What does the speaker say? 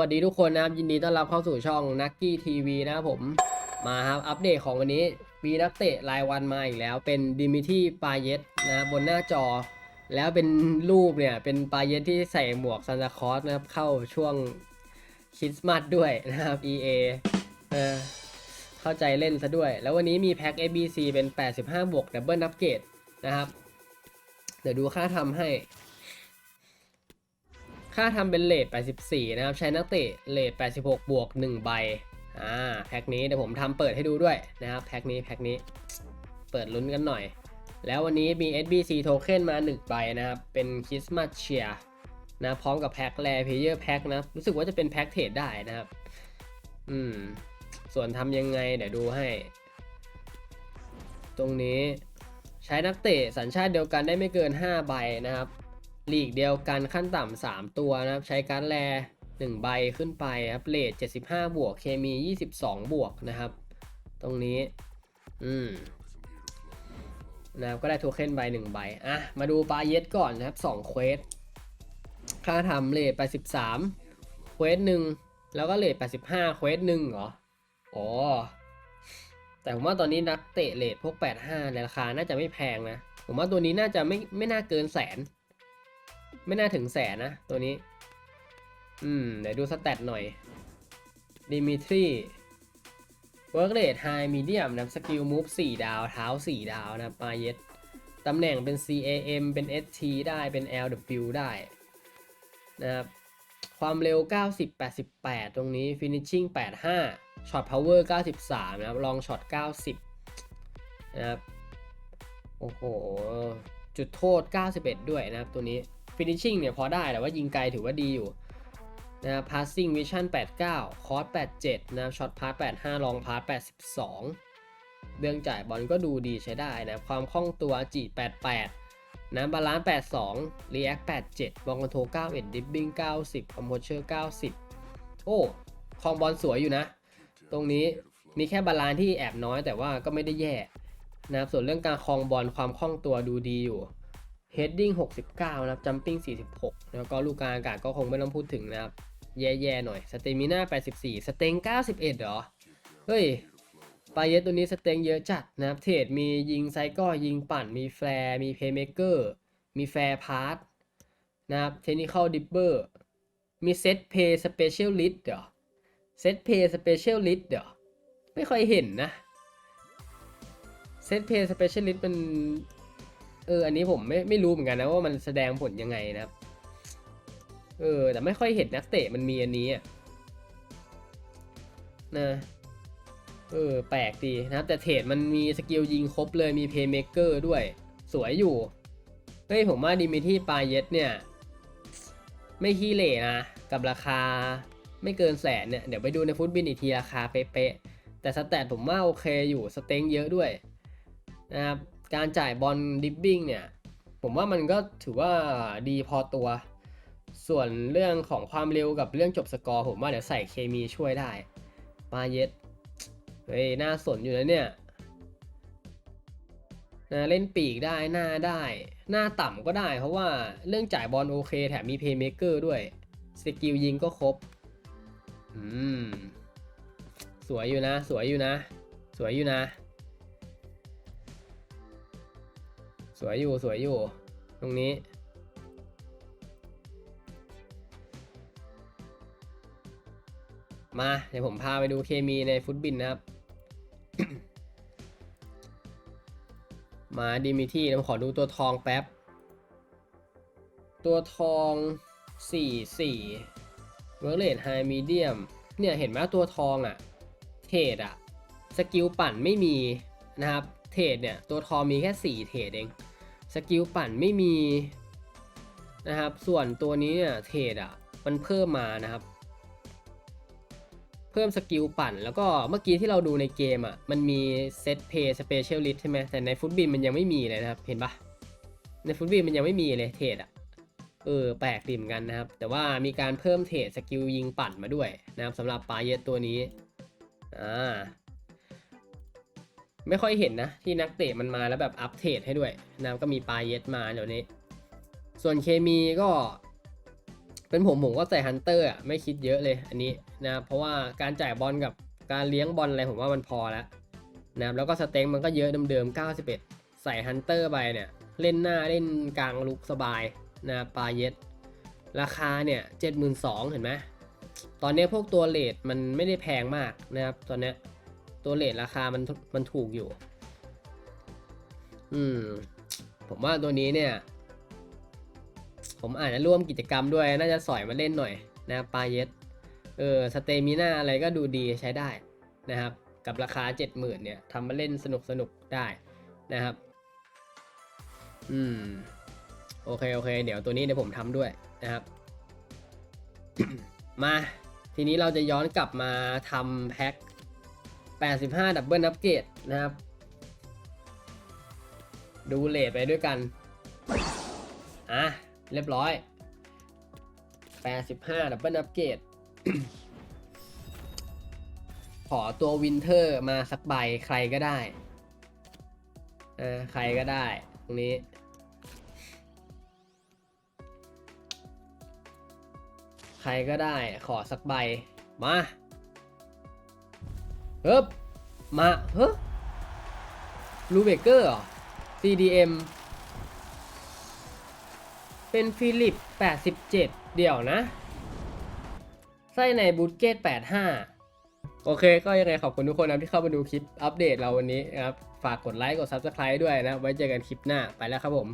วัสดีทุกคนนะครับยินดีต้อนรับเข้าสู่ช่องนักกี้ทีวีนะครับผมมาครับอัปเดตของวันนี้มีนักเตะรายวันมาอีกแล้ว เป็นดิมิที่ปาเยตนะครับบนหน้าจอ แล้วเป็นรูปเนี่ยเป็นปาเยตที่ใส่หมวกซานตาคอสนะครับเข้าช่วงคริสต์มาสด้วยนะครับ EA เออเข้าใจเล่นซะด้วย แล้ววันนี้มีแพ็ค ABC เป็น 85บวกดับเบิลนับเกตนะครับ เดี๋ยวดูค่าทำให้ ค่าทำเป็นเลท84 นะครับ ใช้นักเตะเลท86 บวก 1 ใบ อ่า แพ็คนี้เดี๋ยวผมทำเปิดให้ดูด้วยนะครับ แพ็คนี้ แพ็คนี้ เปิดลุ้นกันหน่อย แล้ววันนี้มี SBC โทเค็นมา 1 ใบนะครับ เป็นคริสต์มาสเชียนะ พร้อมกับแพ็คแรเพเยอร์แพ็คนะ รู้สึกว่าจะเป็นแพ็คเทรดได้นะครับ อืม ส่วนทำยังไงเดี๋ยวดูให้ ตรงนี้ใช้นักเตะสัญชาติเดียวกันได้ไม่เกิน 5 ใบนะครับ ลีกเดียวกันขั้นต่ำสามตัวนะครับ ใช้การ์ดแรหนึ่งใบขึ้นไปครับเลท75 บวก เคมี 22 บวกนะครับ ตรงนี้ อืมนะครับก็ได้โทเค็นใบหนึ่งใบ อะ มาดูปลาเย็ดก่อนนะครับ2เควส ค่าทำเลท83เควสหนึ่งแล้วก็เลท85เควสหนึ่งเหรอ อ๋อ แต่ผมว่าตอนนี้นักเตะเลทพวก85ในราคาน่าจะไม่แพงนะ ผมว่าตัวนี้น่าจะไม่ไม่น่าเกินแสน ไม่น่าถึงแสนนะ ตัวนี้ อืม เดี๋ยวดูสแตทหน่อยดิมิทรีเวิร์กเรทไฮมีเดียมนะสกิลมูฟ4ดาวเท้า4ดาวนะปาเยตตำแหน่งเป็น CAM เป็น ST ได้เป็น LW ได้นะครับความเร็ว 90 88 ตรงนี้ Finishing 85 Shot Power 93 นะครับลองช็อต90 นะครับ โอ้โห จุดโทษ 91 ด้วยนะครับตัวนี้ Finishing เนี่ยพอได้แต่ว่ายิงไกลถือว่าดีอยู่นะครับ Passing Vision 89 Cross 87 นะครับ Shot Pass 85ลอง Pass 82 เรื่องจ่ายบอลก็ดูดีใช้ได้นะ ความคล่องตัวจี88 นะบาลานซ์82 React 87 บอลคอนโทร91 Dribbling 90 Composure 90 โอ้คลองบอลสวยอยู่นะ ตรงนี้มีแค่บาลานซ์ที่แอบน้อยแต่ว่าก็ไม่ได้แย่นะครับส่วนเรื่องการคลองบอลความคล่องตัวดูดีอยู่ Heading 69 นะครับ Jumping 46 แล้วก็ลูกกลางอากาศก็คงไม่ต้องพูดถึงนะครับ แย่ๆหน่อย Stamina 84สเต็ง91 เหรอ เฮ้ยปาเยตตัวนี้สเต็งเยอะจัดนะครับ เทรดมียิงไซก็ยิงปั่น มีแฟร์มีเพย์เมเกอร์ มีแฟร์พาร์ทนะครับ เทคนิคอลดิปเปอร์ มีเซตเพย์สเปเชียลลิสต์เหรอเซตเพย์สเปเชียลลิสต์เหรอไม่ค่อยเห็นนะ เซตเพย์สเปเชียลลิสต์มัน เอออันนี้ผมไม่ไม่รู้เหมือนกันนะว่ามันแสดงผลยังไงนะครับ เออ แต่ไม่ค่อยเห็นนักเตะมันมีอันนี้อะนะเออแปลกดีนะครับ แต่เทรดมันมีสกิลยิงครบเลยมีเพย์เม k เกอร์ด้วย สวยอยู่เฮ้ยผมว่าดิมิที่ปาเยตเนี่ย ไม่ขี้เหร่นะ กับราคาไม่เกินแสนเนี่ย เดี๋ยวไปดูในฟุตบินอีกทีราคาเป๊ะๆแต่สแตทผมว่าโอเคอยู่สเต็งเยอะด้วยนะครับ การจ่ายบอลดิฟบิ้งเนี่ย ผมว่ามันก็ถือว่าดีพอตัว ส่วนเรื่องของความเร็วกับเรื่องจบสกอร์ ผมว่าเดี๋ยวใส่เคมีช่วยได้ปาเยตเฮ้ยน่าสนอยู่นะเนี่ยนะเล่นปีกได้หน้าได้ หน้าต่ำก็ได้ เพราะว่าเรื่องจ่ายบอลโอเคแถมมีเพย์เมเกอร์ด้วย สกิลยิงก็ครบ อืม สวยอยู่นะ สวยอยู่นะ สวยอยู่นะ สวยอยู่สวยอยู่ ตรงนี้ มาเดี๋ยวผมพาไปดูเคมีในฟุตบินนะครับ มาดีมิที่ผมขอดูตัวทองแป๊บ ตัวทอง4 4เวอร์เลดไฮมีเดียมเนี่ยเห็นไหมตัวทองอะ่ะ เทรดอะ่ะ สกิลปั่นไม่มีนะครับ เทรดเนี่ย ตัวทองมีแค่ 4 เทรดเอง สกิลปั่นไม่มีนะครับ ส่วนตัวนี้เนี่ยเทรดอะมันเพิ่มมานะครับ เพิ่มสกิลปั่น แล้วก็เมื่อกี้ที่เราดูในเกมอะมันมีเซตเพย์สเปเชียลลิสใช่ไหมแต่ในฟุตบินมันยังไม่มีเลยนะครับ เห็นปะในฟุตบินมันยังไม่มีเลยเทรดอะเออแปลกดีเหมือนกันนะครับ แต่ว่ามีการเพิ่มเทรดสกิลยิงปั่นมาด้วยนะครับสำหรับปาเยตตัวนี้อ่า ไม่ค่อยเห็นนะ ที่นักเตะมันมาแล้วแบบอัปเทรดให้ด้วยนะก็มีปาเยตมาเดี๋ยวนี้ ส่วนเคมีก็ เป็นผมผมก็ใส่ฮันเตอร์อะไม่คิดเยอะเลยอันนี้นะเพราะว่าการจ่ายบอลกับการเลี้ยงบอลอะไรผมว่ามันพอแล้วนะแล้วก็สเต็งมันก็เยอะเดิมๆ91 ใส่ฮันเตอร์ไปเนี่ยเล่นหน้าเล่นกลางลุกสบายนะครับปาเย็ดราคาเนี่ยเจ็ดหมื่นสองเห็นไหมตอนนี้พวกตัวเลทมันไม่ได้แพงมากนะครับตอนนี้ ตัวเลทราคามันมันถูกอยู่ อืม ผมว่าตัวนี้เนี่ย ผมอาจจะร่วมกิจกรรมด้วย น่าจะสอยมาเล่นหน่อยนะปาเยสเออสเตมิน่าอะไรก็ดูดีใช้ได้นะครับ กับราคา 70,000เนี่ยทำมาเล่นสนุกสนุกได้นะครับ อืม โอเค โอเค เดี๋ยวตัวนี้เดี๋ยวผมทำด้วยนะครับ มา ทีนี้เราจะย้อนกลับมาทำแพ็ค 85 ดับเบิลนับเกตนะครับ ดูเลทไปด้วยกัน อะ เรียบร้อย 85 ดับเบิลนับเกตขอตัววินเทอร์มาสักใบใครก็ได้เออใครก็ได้ ตรงนี้ ใครก็ได้ขอสักใบ มา เฮ้บมาเฮ้ลูเบเกอร์เหรอ CDM เป็นฟิลิป 87 เดี๋ยวนะ ไส้ในบูตเกต 85 โอเค ก็ยังไงขอบคุณทุกคนนะที่เข้ามาดูคลิปอัปเดตเราวันนี้นะครับ ฝากกดไลค์ กด Subscribe ด้วยนะ ไว้เจอกันคลิปหน้า ไปแล้วครับผม